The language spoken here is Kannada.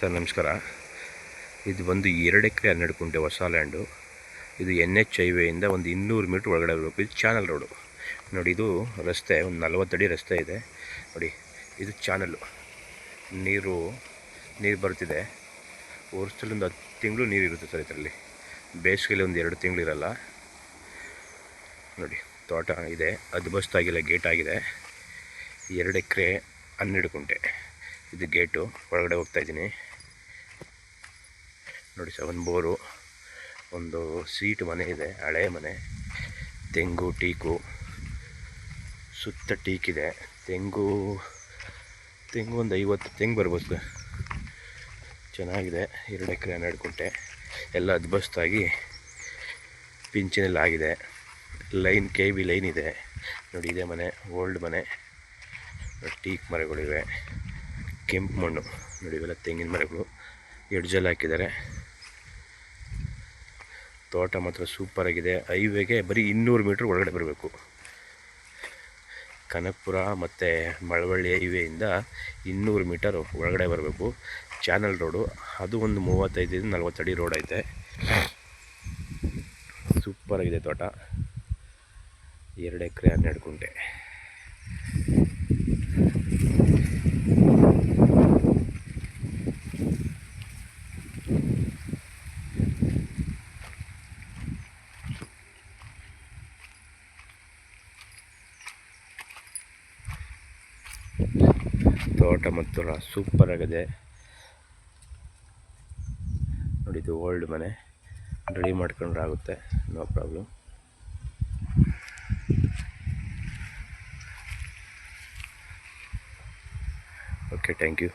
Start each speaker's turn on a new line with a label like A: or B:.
A: ಸರ್, ನಮಸ್ಕಾರ. ಇದು ಬಂದು ಎರಡು ಎಕರೆ ಹನ್ನೆರಡು ಕುಂಟೆ ಹೊಸ ಲ್ಯಾಂಡು ಇದು ಎನ್ ಎಚ್ ಹೈವೇಯಿಂದ ಒಂದು ಇನ್ನೂರು ಮೀಟ್ರ್ ಒಳಗಡೆ ಬರಬೇಕು. ಇದು ಚಾನಲ್ ರೋಡು ನೋಡಿ, ಇದು ರಸ್ತೆ, ಒಂದು ನಲವತ್ತಡಿ ರಸ್ತೆ ಇದೆ. ನೋಡಿ, ಇದು ಚಾನಲ್ಲು ನೀರು ನೀರು ಬರ್ತಿದೆ ವರ್ಷದಲ್ಲಿ ಒಂದು ಹತ್ತು ತಿಂಗಳು ನೀರು ಇರುತ್ತೆ ಸರ್ ಇದರಲ್ಲಿ. ಬೇಸಿಗೆಯಲ್ಲಿ ಒಂದು ಎರಡು ತಿಂಗಳು ಇರಲ್ಲ. ನೋಡಿ, ತೋಟ ಇದೆ. ಅದು ಬಸ್ತಾಗಿಲ್ಲ ಗೇಟ್ ಆಗಿದೆ. ಎರಡು ಎಕರೆ ಹನ್ನೆರಡು ಕುಂಟೆ. ಇದು ಗೇಟು. ಒಳಗಡೆ ಹೋಗ್ತಾ ಇದ್ದೀನಿ. ನೋಡಿ ಸರ್, ಒಂದು ಬೋರು, ಒಂದು ಸೀಟ್ ಮನೆ ಇದೆ, ಹಳೆ ಮನೆ. ತೆಂಗು, ಟೀಕು, ಸುತ್ತ ಟೀಕಿದೆ ತೆಂಗು ತೆಂಗು ಒಂದು ಐವತ್ತು, ತೆಂಗು ಬರ್ಬೋದು ಸರ್. ಚೆನ್ನಾಗಿದೆ. ಎರಡು ಎಕರೆ ಹನ್ನೆರಡು ಕುಂಟೆ ಎಲ್ಲ ಅದ್ಭಸ್ತಾಗಿ ಪಿಂಚಿನಲ್ಲಿ ಆಗಿದೆ ಲೈನ್, ಕೆ ಬಿ ಲೈನ್ ಇದೆ. ನೋಡಿ, ಇದೇ ಮನೆ, ಓಲ್ಡ್ ಮನೆ. ಟೀಕ್ ಮರಗಳಿವೆ. ಕೆಂಪು ಮಣ್ಣು. ನೋಡಿ, ಇವೆಲ್ಲ ತೆಂಗಿನ ಮರಗಳು. ಎಡ್ಜಲ್ಲಿ ಹಾಕಿದ್ದಾರೆ. ತೋಟ ಮಾತ್ರ ಸೂಪರಾಗಿದೆ ಹೈವೇಗೆ ಬರೀ ಇನ್ನೂರು ಮೀಟ್ರ್ ಒಳಗಡೆ ಬರಬೇಕು. ಕನಕಪುರ ಮತ್ತು ಮಳವಳ್ಳಿ ಹೈವೇಯಿಂದ ಇನ್ನೂರು ಮೀಟರ್ ಒಳಗಡೆ ಬರಬೇಕು. ಚಾನಲ್ ರೋಡು, ಅದು ಒಂದು ಮೂವತ್ತೈದರಿಂದ ಅಡಿ ರೋಡ್ ಐತೆ. ಸೂಪರಾಗಿದೆ ತೋಟ. ಎರಡು ಎಕರೆ ಹನ್ನೆರಡು ಕುಂಟೆ ತೋಟ ಮತ್ತು ಸೂಪರ್ ಆಗಿದೆ. ನೋಡಿ, ಇದು ಓಲ್ಡ್ ಮನೆ. ರೆಡಿ ಮಾಡ್ಕೊಂಡ್ರೆ ಆಗುತ್ತೆ no problem okay thank you